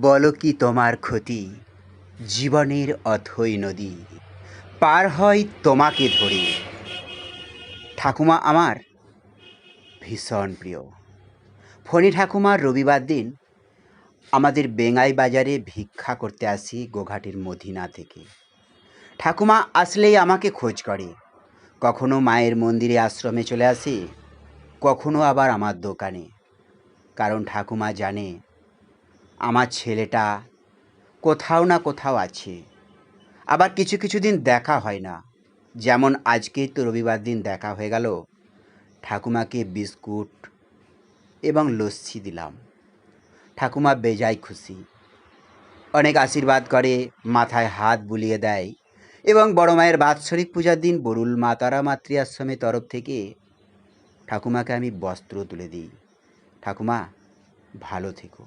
বলো কি তোমার ক্ষতি? জীবনের অথই নদী, পার হয় তোমাকে ধরে। ঠাকুমা আমার ভীষণ প্রিয়। ফণি ঠাকুমার রবিবার দিন আমাদের বেঙ্গাই বাজারে ভিক্ষা করতে আসি গোঘাটের মদিনা থেকে। ঠাকুমা আসলেই আমাকে খোঁজ করে। কখনো মায়ের মন্দিরে আশ্রমে চলে আসি, কখনো আবার আমার দোকানে। কারণ ঠাকুমা জানে আমার ছেলেটা কোথাও না কোথাও আছে। আবার কিছু কিছু দিন দেখা হয় না। যেমন আজকেই তো রবিবার দিন দেখা হয়ে গেল। ঠাকুমাকে বিস্কুট এবং লস্যি দিলাম। ঠাকুমা বেজায় খুশি। অনেক আশীর্বাদ করে, মাথায় হাত বুলিয়ে দেয় এবং বড় মায়ের বাৎসরিক পূজার দিন বরুল মা তারা মাতৃ আশ্রমের তরফ থেকে ঠাকুমাকে আমি বস্ত্র তুলে দিই। ঠাকুমা, ভালো থেকো।